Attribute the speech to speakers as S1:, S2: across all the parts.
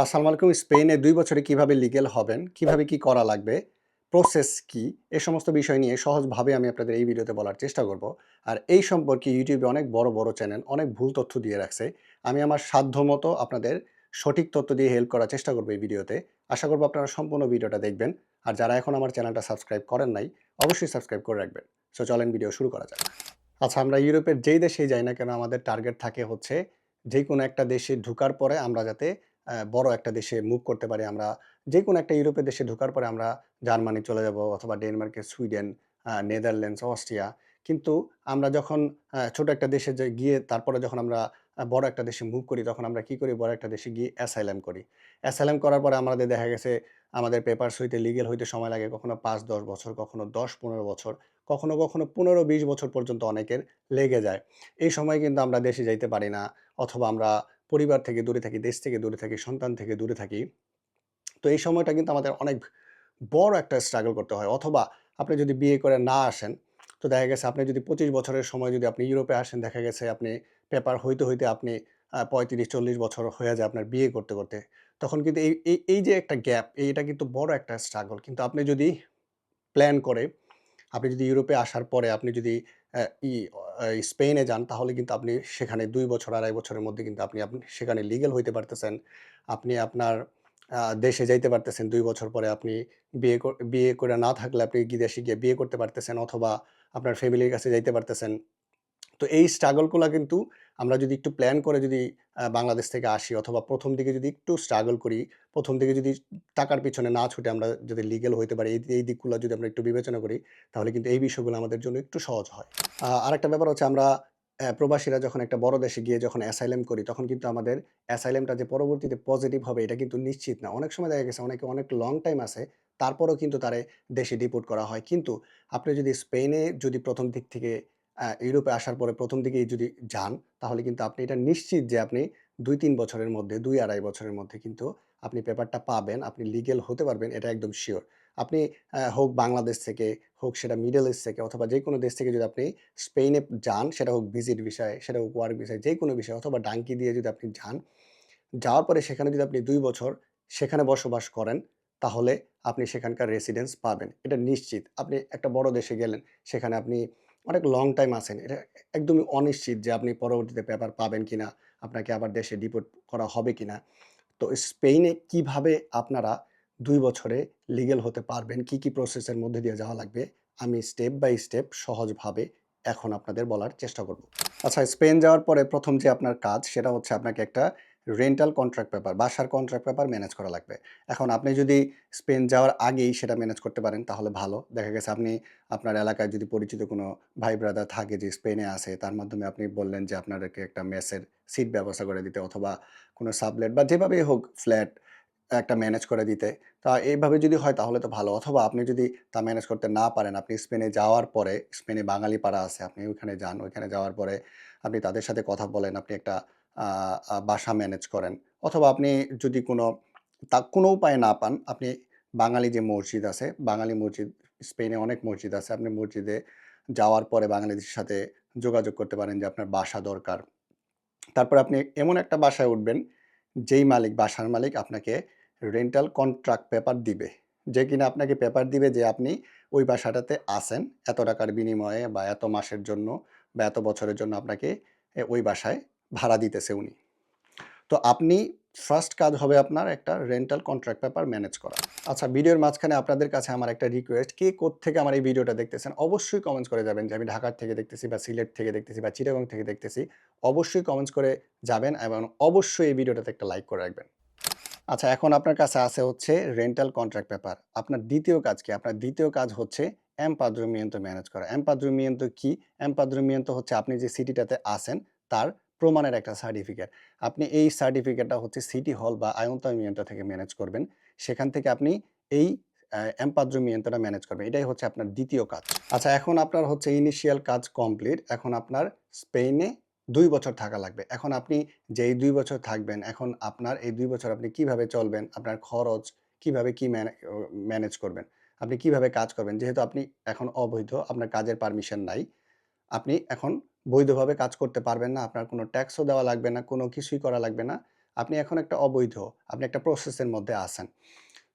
S1: আসসালামু আলাইকুম স্পেনে দুই বছরে কীভাবে লিগেল হবেন? কীভাবে কি করা লাগবে? প্রসেস কি? এ সমস্ত বিষয় নিয়ে সহজভাবে আমি আপনাদের এই ভিডিওতে বলার চেষ্টা করব। আর এই সম্পর্কে ইউটিউবে অনেক বড় বড় চ্যানেল অনেক ভুল তথ্য দিয়ে রাখছে। আমি আমার সাধ্যমতো আপনাদের সঠিক তথ্য দিয়ে হেল্প করার চেষ্টা করব এই ভিডিওতে আশা করব আপনারা সম্পূর্ণ ভিডিওটা দেখবেন। আর যারা এখন আমার চ্যানেলটা সাবস্ক্রাইব করেন নাই, অবশ্যই সাবস্ক্রাইব করে রাখবেন। সো চলেন ভিডিও শুরু করা যাক। আচ্ছা আমরা ইউরোপের যেই দেশেই যাই না কেন, আমাদের টার্গেট থাকে হচ্ছে যে কোনো একটা দেশে ঢুকার পরে আমরা যাতে বড় একটা দেশে মুভ করতে পারি আমরা। যে কোনো একটা ইউরোপের দেশে ঢোকার পরে আমরা জার্মানি চলে যাব অথবা ডেনমার্কে সুইডেন নেদারল্যান্ডস, অস্ট্রিয়া। কিন্তু আমরা যখন ছোট একটা দেশে গিয়ে তারপরে যখন আমরা বড় একটা দেশে মুভ করি, তখন আমরা কি করি? বড় একটা দেশে গিয়ে অ্যাসাইলাম করি। অ্যাসাইলাম করার পরে আমাদের দেখা গেছে, আমাদের পেপারস হইতে লিগেল হইতে সময় লাগে কখনো পাঁচ, দশ বছর, কখনো দশ, পনেরো বছর, কখনো কখনো পনেরো, বিশ বছর পর্যন্ত অনেকের লেগে যায়। এই সময় কিন্তু আমরা দেশে যাইতে পারি না, অথবা আমরা পরিবার থেকে দূরে থাকি, দেশ থেকে দূরে থাকি, সন্তান থেকে দূরে থাকি, তো এই সময়টা কিন্তু আমাদের অনেক বড় একটা স্ট্রাগল করতে হয়। অথবা আপনি যদি বিয়ে করে না আসেন, তো দেখা গেছে আপনি যদি পঁচিশ বছরের সময় যদি আপনি ইউরোপে আসেন, দেখা গেছে আপনি পেপার হইতে হইতে আপনি পঁয়ত্রিশ, চল্লিশ বছর হয়ে যায় আপনার বিয়ে করতে করতে। তখন কিন্তু এই এই যে একটা গ্যাপ এইটা কিন্তু বড় একটা স্ট্রাগল কিন্তু আপনি যদি প্ল্যান করে, আপনি যদি ইউরোপে আসার পরে, আপনি যদি স্পেনে যান, তাহলে কিন্তু আপনি সেখানে দুই বছর আড়াই বছরের মধ্যে কিন্তু আপনি আপনি সেখানে লিগেল হইতে পারতেছেন। আপনি আপনার দেশে যাইতে পারতেছেন, দুই বছর পরে আপনি বিয়ে বিয়ে করে না থাকলে আপনি বিদেশে গিয়ে বিয়ে করতে পারতেছেন, অথবা আপনার ফ্যামিলির কাছে যাইতে পারতেছেন। তো এই স্ট্রাগলগুলো কিন্তু আমরা যদি একটু প্ল্যান করে যদি বাংলাদেশ থেকে আসি অথবা প্রথম দিকে যদি একটু স্ট্রাগল করি প্রথম দিকে যদি টাকার পিছনে না ছুটে আমরা যদি লিগেল হইতে পারি এই দিকগুলো যদি আমরা একটু বিবেচনা করি তাহলে কিন্তু এই বিষয়গুলো আমাদের জন্য একটু সহজ হয়। আহ, আরেকটা ব্যাপার হচ্ছে আমরা প্রবাসীরা যখন একটা বড় দেশে গিয়ে যখন অ্যাসাইলেম করি তখন কিন্তু আমাদের অ্যাসাইলেমটা যে পরবর্তীতে পজিটিভ হবে এটা কিন্তু নিশ্চিত না। অনেক সময় দেখা গেছে অনেকে অনেক লং টাইম আছে তারপরেও কিন্তু তারে দেশে ডিপোর্ট করা হয়। কিন্তু আপনি যদি স্পেনে যদি প্রথম দিক থেকে ইউরোপে আসার পরে প্রথম দিকেই যদি যান, তাহলে কিন্তু আপনি এটা নিশ্চিত যে আপনি দুই তিন বছরের মধ্যে দুই আড়াই বছরের মধ্যে কিন্তু আপনি পেপারটা পাবেন, আপনি লিগেল হতে পারবেন, এটা একদম শিওর আপনি হোক বাংলাদেশ থেকে, হোক সেটা মিডল ইস্ট থেকে অথবা যে কোনো দেশ থেকে যদি আপনি স্পেনে যান, সেটা হোক ভিজিট বিষয়ে, সেটা হোক ওয়ার্ক বিষয় যে কোনো বিষয় অথবা ডাঙ্কি দিয়ে যদি আপনি যান, যাওয়ার পরে সেখানে যদি আপনি দুই বছর সেখানে বসবাস করেন, তাহলে আপনি সেখানকার রেসিডেন্স পাবেন। এটা নিশ্চিত। আপনি একটা বড় দেশে গেলেন, সেখানে আপনি অনেক লং টাইম আছেন। এটা একদমই অনিশ্চিত যে আপনি পরবর্তীতে পেপার পাবেন কি না আপনাকে আবার দেশে ডিপোর্ট করা হবে কিনা। তো স্পেনে কীভাবে আপনারা দুই বছরে লিগেল হতে পারবেন, কি কি প্রসেসের মধ্যে দিয়ে যাওয়া লাগবে, আমি স্টেপ বাই স্টেপ সহজভাবে এখন আপনাদের বলার চেষ্টা করব। আচ্ছা স্পেন যাওয়ার পরে প্রথম যে আপনার কাজ, সেটা হচ্ছে আপনাকে একটা রেন্টাল কন্ট্রাক্ট পেপার বাসার কন্ট্রাক্ট পেপার ম্যানেজ করা লাগবে। এখন আপনি যদি স্পেন যাওয়ার আগেই সেটা ম্যানেজ করতে পারেন, তাহলে ভালো। দেখা গেছে আপনি আপনার এলাকায় যদি পরিচিত কোনো ভাই ব্রাদার থাকে যে স্পেনে আছে, তার মাধ্যমে আপনি বললেন যে আপনাদেরকে একটা মেসের সিট ব্যবস্থা করে দিতে অথবা কোনো সাবলেট বা যেভাবেই হোক ফ্ল্যাট একটা ম্যানেজ করে দিতে। তা এইভাবে যদি হয় তাহলে তো ভালো। অথবা আপনি যদি তা ম্যানেজ করতে না পারেন, আপনি স্পেনে যাওয়ার পরে স্পেনে বাঙালি পাড়া আছে, আপনি ওইখানে যান, ওইখানে যাওয়ার পরে আপনি তাদের সাথে কথা বলেন, আপনি একটা বাসা ম্যানেজ করেন। অথবা আপনি যদি কোনো, তা কোনো উপায় না পান, আপনি বাঙালি যে মসজিদ আছে, বাঙালি মসজিদ, স্পেনে অনেক মসজিদ আছে, আপনি মসজিদে যাওয়ার পরে বাঙালিদের সাথে যোগাযোগ করতে পারেন যে আপনার বাসা দরকার। তারপর আপনি এমন একটা বাসায় উঠবেন, যেই মালিক, বাসার মালিক আপনাকে রেন্টাল কন্ট্রাক্ট পেপার দিবে। যে কিনা আপনাকে পেপার দিবে যে আপনি ওই বাসাটাতে আসেন এত টাকার বিনিময়ে বা এত মাসের জন্য বা এত বছরের জন্য আপনাকে ওই বাসায় ভাড়া দিতেছে উনি। তো আপনি ফার্স্ট কাজ হবে আপনার একটা রেন্টাল কন্ট্রাক্ট পেপার ম্যানেজ করা। আচ্ছা ভিডিওর মাঝখানে আপনাদের কাছে আমার একটা রিকোয়েস্ট কে থেকে আমার এই ভিডিওটা দেখতেছেন? অবশ্যই কমেন্টস করে যাবেন যে আমি ঢাকার থেকে দেখতেছি বা সিলেট থেকে দেখতেছি বা চিটাগং থেকে দেখতেছি। অবশ্যই কমেন্টস করে যাবেন এবং অবশ্যই এই ভিডিওটাতে একটা লাইক করে রাখবেন। আচ্ছা এখন আপনার কাছে আছে হচ্ছে রেন্টাল কন্ট্রাক্ট পেপার আপনার দ্বিতীয় কাজ কি? আপনার দ্বিতীয় কাজ হচ্ছে এমপাদ্রমিয়ন্ত ম্যানেজ করা। এমপাদ্রমিয়ন্ত কি? এমপাদ্রমিয়ন্ত হচ্ছে আপনি যে সিটিটাতে আসেন তার প্রমাণের একটা সার্টিফিকেট আপনি এই সার্টিফিকেটটা হচ্ছে সিটি হল বা আয়ন্তমিয়ন্ত থেকে ম্যানেজ করবেন। সেখান থেকে আপনি এই এমপাদ্রমিয়ন্তটা ম্যানেজ করবেন। এটাই হচ্ছে আপনার দ্বিতীয় কাজ। আচ্ছা এখন আপনার হচ্ছে ইনিশিয়াল কাজ কমপ্লিট এখন আপনার স্পেনে দুই বছর থাকা লাগবে। এখন আপনি যেই দুই বছর থাকবেন, এখন আপনার এই দুই বছর আপনি কীভাবে চলবেন, আপনার খরচ কীভাবে কি ম্যানেজ করবেন, আপনি কীভাবে কাজ করবেন, যেহেতু আপনি এখন অবৈধ, আপনার কাজের পারমিশন নাই। আপনি এখন বৈধভাবে কাজ করতে পারবেন না আপনার কোনো ট্যাক্সও দেওয়া লাগবে না কোনো কিছুই করা লাগবে না আপনি এখন একটা অবৈধ, আপনি একটা প্রসেসের মধ্যে আছেন।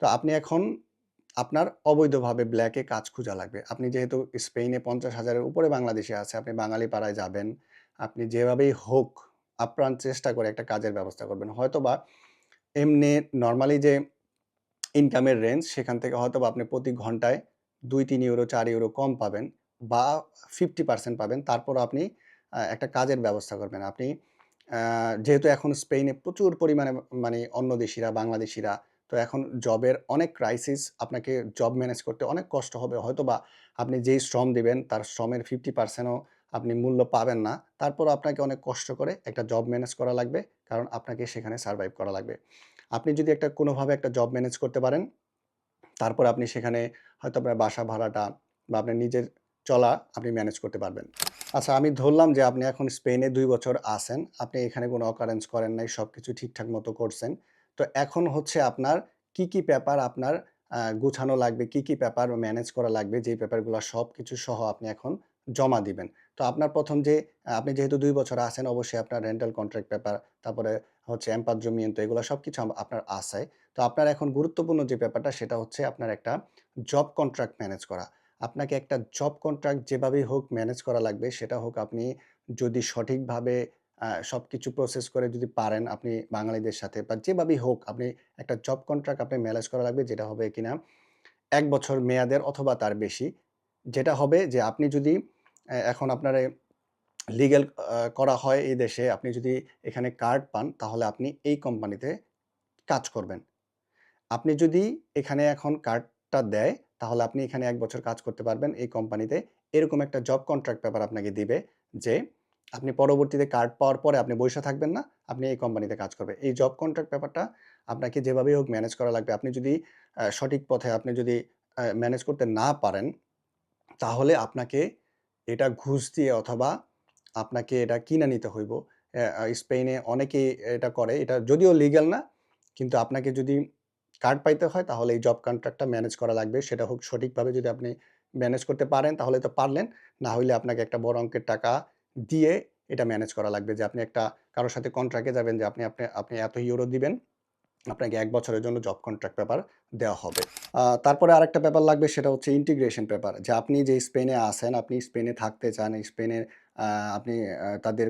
S1: তো আপনি এখন আপনার অবৈধভাবে ব্ল্যাকে কাজ খোঁজা লাগবে। আপনি যেহেতু স্পেনে পঞ্চাশ হাজারের উপরে বাংলাদেশে আছে, আপনি বাঙালি পাড়ায় যাবেন। আপনি যেভাবেই হোক আপ্রাণ চেষ্টা করে একটা কাজের ব্যবস্থা করবেন। হয়তো বা এমনি নর্মালি যে ইনকামের রেঞ্জ সেখান থেকে হয়তোবা আপনি প্রতি ঘন্টায় ২-৩ ইউরো চার ইউরো কম পাবেন বা 50% পাবেন। তারপর আপনি একটা কাজের ব্যবস্থা করবেন। আপনি যেহেতু এখন স্পেনে প্রচুর পরিমাণে মানে অন্য দেশিরা বাংলাদেশিরা তো এখন জবের অনেক ক্রাইসিস আপনাকে জব ম্যানেজ করতে অনেক কষ্ট হবে। হয়তো বা আপনি যেই শ্রম দিবেন তার শ্রমের 50% ও আপনি মূল্য পাবেন না। তারপর আপনাকে অনেক কষ্ট করে একটা জব ম্যানেজ করা লাগবে। কারণ আপনাকে সেখানে সারভাইভ করা লাগবে। আপনি যদি একটা কোনোভাবে একটা জব ম্যানেজ করতে পারেন, তারপর আপনি সেখানে হয়তো আপনার বাসা ভাড়াটা বা আপনার নিজের চলা আপনি ম্যানেজ করতে পারবেন। আচ্ছা আমি ধরলাম যে আপনি এখন স্পেনে দুই বছর আছেন। আপনি এখানে কোনো অকারেন্স করেন নাই। সব কিছু ঠিকঠাক মতো করছেন। তো এখন হচ্ছে আপনার কি, কি পেপার আপনার গুছানো লাগবে, কি, কি পেপার ম্যানেজ করা লাগবে, যেই পেপারগুলা সবকিছু সহ আপনি এখন জমা দিবেন। তো আপনার প্রথম যে আপনি যেহেতু দুই বছর আছেন অবশ্যই আপনার রেন্টাল কন্ট্রাক্ট পেপার, তারপরে হচ্ছে এম্পাদ্রোমিয়েন্তো এগুলো সবকিছু আম আপনার আছে। তো আপনার এখন গুরুত্বপূর্ণ যে পেপারটা সেটা হচ্ছে আপনার একটা জব কন্ট্রাক্ট ম্যানেজ করা। আপনাকে একটা জব কন্ট্রাক্ট যেভাবেই হোক ম্যানেজ করা লাগবে। সেটা হোক আপনি যদি সঠিকভাবে সব কিছু প্রসেস করে যদি পারেন আপনি বাঙালিদের সাথে বা যেভাবেই হোক আপনি একটা জব কন্ট্রাক্ট আপনি ম্যানেজ করা লাগবে, যেটা হবে কিনা এক বছর মেয়াদের অথবা তার বেশি। যেটা হবে যে আপনি যদি এখন আপনার এ লিগ্যাল করা হয় এই দেশে, আপনি যদি এখানে কার্ড পান, তাহলে আপনি এই কোম্পানিতে কাজ করবেন। আপনি যদি এখানে এখন কার্ডটা দেয় তাহলে আপনি এখানে এক বছর কাজ করতে পারবেন এই কোম্পানিতে। এরকম একটা জব কন্ট্রাক্ট পেপার আপনাকে দিবে যে আপনি পরবর্তীতে কার্ড পাওয়ার পরে আপনি বইসা থাকবেন না। আপনি এই কোম্পানিতে কাজ করবেন। এই জব কন্ট্রাক্ট পেপারটা আপনাকে যেভাবেই হোক ম্যানেজ করা লাগবে। আপনি যদি সঠিক পথে আপনি যদি ম্যানেজ করতে না পারেন, তাহলে আপনাকে এটা ঘুষ দিয়ে অথবা আপনাকে এটা কিনে নিতে হইব। স্পেনে অনেকেই এটা করে। এটা যদিও লিগ্যাল না, কিন্তু আপনাকে যদি কার্ড পাইতে হয় তাহলে এই জব কন্ট্রাক্টটা ম্যানেজ করা লাগবে। সেটা হোক সঠিকভাবে যদি আপনি ম্যানেজ করতে পারেন তাহলে তো পারলেন। না হইলে আপনাকে একটা বড় অঙ্কের টাকা দিয়ে এটা ম্যানেজ করা লাগবে যে আপনি একটা কারোর সাথে কন্ট্রাক্টে যাবেন যে আপনি আপনি আপনি এত ইউরো দিবেন। আপনাকে এক বছরের জন্য জব কন্ট্রাক্ট পেপার দেওয়া হবে। তারপরে আরেকটা পেপার লাগবে সেটা হচ্ছে ইন্টিগ্রেশন পেপার। যে আপনি যে স্পেনে আসেন আপনি স্পেনে থাকতে চান, স্পেনের আপনি তাদের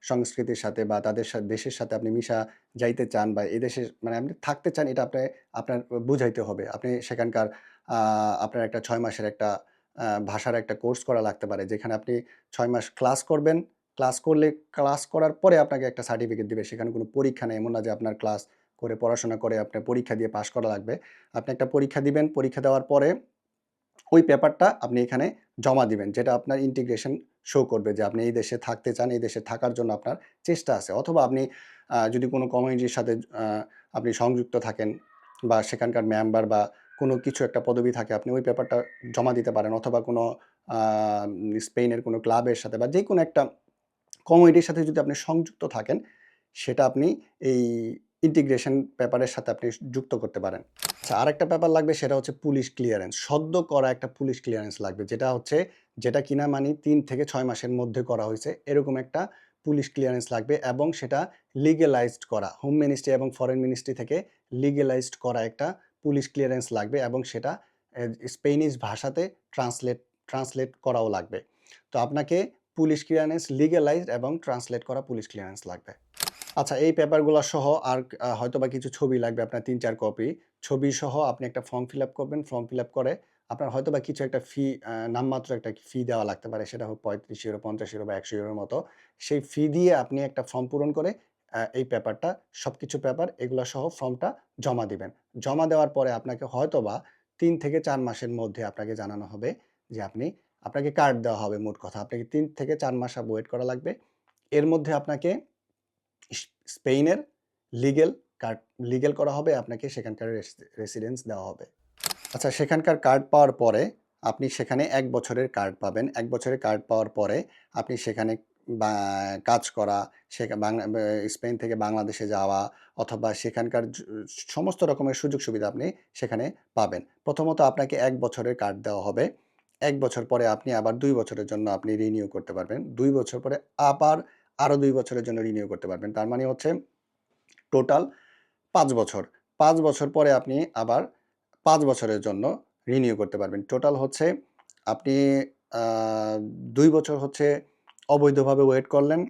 S1: সংস্কৃতির সাথে বা তাদের দেশের সাথে আপনি মিশা যাইতে চান বা এদেশে মানে আপনি থাকতে চান, এটা আপনি আপনার বুঝাইতে হবে। আপনি সেখানকার আপনার একটা ছয় মাসের একটা ভাষার একটা কোর্স করা লাগতে পারে। যেখানে আপনি ছয় মাস ক্লাস করবেন। ক্লাস করলে, ক্লাস করার পরে আপনাকে একটা সার্টিফিকেট দেবে সেখানে কোনো পরীক্ষা নেই। এমন না যে আপনার ক্লাস করে পড়াশোনা করে আপনার পরীক্ষা দিয়ে পাশ করা লাগবে। আপনি একটা পরীক্ষা দিবেন। পরীক্ষা দেওয়ার পরে ওই পেপারটা আপনি এখানে জমা দিবেন। যেটা আপনার ইন্টিগ্রেশন শো করবে যে আপনি এই দেশে থাকতে চান, এই দেশে থাকার জন্য আপনার চেষ্টা আছে। অথবা আপনি যদি কোনো কমিউনিটির সাথে আপনি সংযুক্ত থাকেন বা সেখানকার মেম্বার বা কোনো কিছু একটা পদবি থাকে আপনি ওই পেপারটা জমা দিতে পারেন। অথবা কোনো স্পেনের কোনো ক্লাবের সাথে বা যে কোনো একটা কমিউনিটির সাথে যদি আপনি সংযুক্ত থাকেন, সেটা আপনি এই ইন্টিগ্রেশন পেপারের সাথে আপনি যুক্ত করতে পারেন। আচ্ছা আরেকটা পেপার লাগবে সেটা হচ্ছে পুলিশ ক্লিয়ারেন্স। সদ্য করা একটা পুলিশ ক্লিয়ারেন্স লাগবে। যেটা হচ্ছে যেটা কিনা মানি তিন থেকে ছয় মাসের মধ্যে করা হয়েছে এরকম একটা পুলিশ ক্লিয়ারেন্স লাগবে এবং সেটা লিগ্যালাইজড করা। হোম মিনিস্ট্রি এবং ফরেন মিনিস্ট্রি থেকে লিগ্যালাইজড করা একটা পুলিশ ক্লিয়ারেন্স লাগবে এবং সেটা স্পেনিশ ভাষাতে ট্রান্সলেট ট্রান্সলেট করাও লাগবে। তো আপনাকে পুলিশ ক্লিয়ারেন্স লিগ্যালাইজড এবং ট্রান্সলেট করা পুলিশ ক্লিয়ারেন্স লাগবে। আচ্ছা এই পেপারগুলা সহ আর আ হয়তোবা কিছু ছবি লাগবে আপনার ৩-৪ কপি। ছবি সহ আপনি একটা ফর্ম ফিল আপ করবেন। ফর্ম ফিল আপ করে আপনার হয়তোবা কিছু একটা ফি নামমাত্র একটা ফি দেওয়া লাগতে পারে। সেটা হোক ৩৫ ইউরো, ৫০ ইউরো বা ১০০ ইউরোর মতো। সেই ফি দিয়ে আপনি একটা ফর্ম পূরণ করে এই পেপারটা সব কিছু পেপার এগুলো সহ ফর্মটা জমা দিবেন। জমা দেওয়ার পরে আপনাকে হয়তোবা তিন থেকে চার মাসের মধ্যে আপনাকে জানানো হবে যে আপনি আপনাকে কার্ড দেওয়া হবে মোট কথা। আপনাকে তিন থেকে চার মাস ওয়েট করা লাগবে। এর মধ্যে আপনাকে স্পেনের লিগেল কার্ড লিগেল করা হবে। আপনাকে সেখানকার রেসিডেন্স দেওয়া হবে। আচ্ছা সেখানকার কার্ড পাওয়ার পরে আপনি সেখানে এক বছরের কার্ড পাবেন। এক বছরের কার্ড পাওয়ার পরে আপনি সেখানে কাজ করা, সেখা বাংলা স্পেন থেকে বাংলাদেশে যাওয়া অথবা সেখানকার সমস্ত রকমের সুযোগ সুবিধা আপনি সেখানে পাবেন। প্রথমত আপনাকে এক বছরের কার্ড দেওয়া হবে। এক বছর পরে আপনি আবার দুই বছরের জন্য আপনি রিনিউ করতে পারবেন। দুই বছর পরে আবার আরও ২ বছরের জন্য রিনিউ করতে পারবেন। তার মানে হচ্ছে টোটাল পাঁচ বছর। পাঁচ বছর পরে আপনি আবার পাঁচ বছরের জন্য রিনিউ করতে পারবেন। টোটাল হচ্ছে আপনি দুই বছর হচ্ছে অবৈধভাবে ওয়েট করলেন।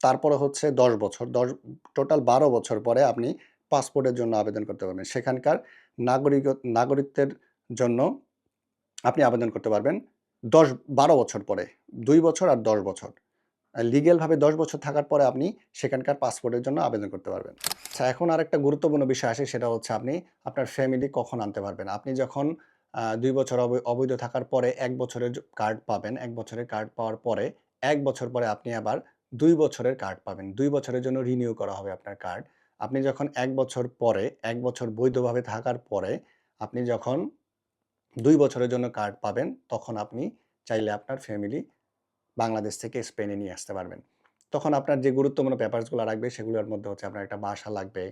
S1: তারপরে হচ্ছে ১০ বছর। ১০ টোটাল ১২ বছর পরে আপনি পাসপোর্টের জন্য আবেদন করতে পারবেন। সেখানকার নাগরিক নাগরিকত্বের জন্য আপনি আবেদন করতে পারবেন দশ, বারো বছর পরে। দুই বছর আর ১০ বছর। লিগ্যালভাবে ১০ বছর থাকার পরে আপনি সেখানকার পাসপোর্টের জন্য আবেদন করতে পারবেন। আচ্ছা এখন আরেকটা গুরুত্বপূর্ণ বিষয় আসে সেটা হচ্ছে আপনি আপনার ফ্যামিলি কখন আনতে পারবেন। আপনি যখন ২ বছর অবৈ অবৈধ থাকার পরে ১ বছরের কার্ড পাবেন। ১ বছরের কার্ড পাওয়ার পরে ১ বছর পরে আপনি আবার ২ বছরের কার্ড পাবেন। ২ বছরের জন্য রিনিউ করা হবে আপনার কার্ড। আপনি যখন ১ বছর পরে ১ বছর বৈধভাবে থাকার পরে আপনি যখন ২ বছরের জন্য কার্ড পাবেন, তখন আপনি চাইলে আপনার ফ্যামিলি বাংলাদেশ থেকে স্পেনে নিয়ে আসতে পারবেন। তখন আপনার যে গুরুত্বপূর্ণ পেপারস রাখবে সেগুলোর মধ্যে হচ্ছে আপনার একটা বাসা লাগবে।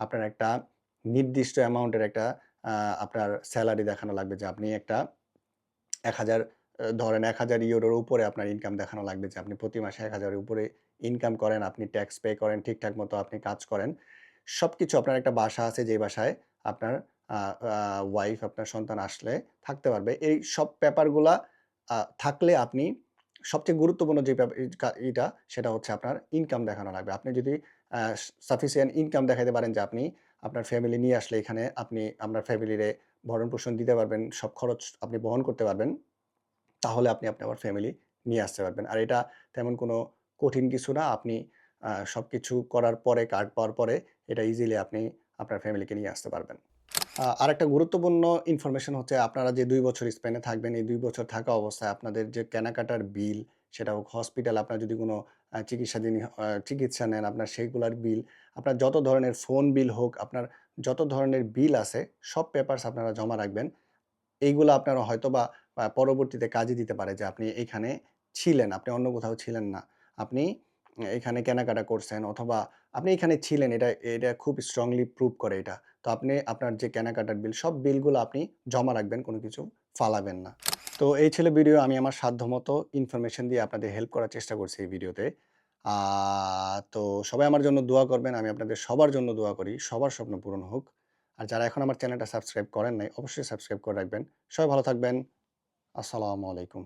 S1: আপনার একটা নির্দিষ্ট অ্যামাউন্টের একটা আপনার স্যালারি দেখানো লাগবে যে আপনি একটা ১,০০০ আ ধরেন ১,০০০ ইউরোর উপরে আপনার ইনকাম দেখানো লাগবে যে আপনি প্রতি মাসে এক হাজারের উপরে ইনকাম করেন, আপনি ট্যাক্স পে করেন, ঠিকঠাক মতো আপনি কাজ করেন। সব কিছু আপনার একটা বাসা আছে যেই বাসায় আপনার ওয়াইফ আপনার সন্তান আসলে থাকতে পারবে। এই সব পেপারগুলা থাকলে আপনি সবচেয়ে গুরুত্বপূর্ণ যে ইটা সেটা হচ্ছে আপনার ইনকাম দেখানো লাগবে। আপনি যদি সাফিসিয়েন্ট ইনকাম দেখাতে পারেন যে আপনি আপনার ফ্যামিলি নিয়ে আসলে এখানে আপনি আপনার ফ্যামিলিরে ভরণ-পোষণ দিতে পারবেন, সব খরচ আপনি বহন করতে পারবেন। তাহলে আপনি আপনি আপনার ফ্যামিলি নিয়ে আসতে পারবেন। আর এটা তেমন কোনো কঠিন কিছু না। আপনি সব কিছু করার পরে কার্ড পাওয়ার পরে এটা ইজিলি আপনি আপনার ফ্যামিলিকে নিয়ে আসতে পারবেন। আ আরেকটা গুরুত্বপূর্ণ ইনফরমেশন হচ্ছে আপনারা যে দুই বছর স্পেনে থাকবেন, এই দুই বছর থাকা অবস্থায় আপনাদের যে কেনাকাটার বিল সেটা হোক হসপিটাল আপনার যদি কোনো চিকিৎসাধীন চিকিৎসা নেন আপনার সেইগুলার বিল, আপনার যত ধরনের ফোন বিল হোক, আপনার যত ধরনের বিল আছে সব পেপারস আপনারা জমা রাখবেন। এইগুলা আপনারা হয়তো বা পরবর্তীতে কাজে দিতে পারে যে আপনি এইখানে ছিলেন, আপনি অন্য কোথাও ছিলেন না। আপনি এখানে কেনাকাটা করছেন অথবা আপনি এখানে ছিলেন এটা এটা খুব স্ট্রংলি প্রুভ করে এটা। তো আপনি আপনার যে কেনাকাটার বিল সব বিলগুলো আপনি জমা রাখবেন, কোনো কিছু ফালাবেন না। তো এই ছিল ভিডিও আমি আমার সাধ্যমতো ইনফরমেশন দিয়ে আপনাদের হেল্প করার চেষ্টা করছি এই ভিডিওতে। তো সবাই আমার জন্য দোয়া করবেন। আমি আপনাদের সবার জন্য দোয়া করি। সবার স্বপ্ন পূরণ হোক। আর যারা এখন আমার চ্যানেলটা সাবস্ক্রাইব করেন নাই অবশ্যই সাবস্ক্রাইব করে রাখবেন। সবাই ভালো থাকবেন। আসসালামু আলাইকুম।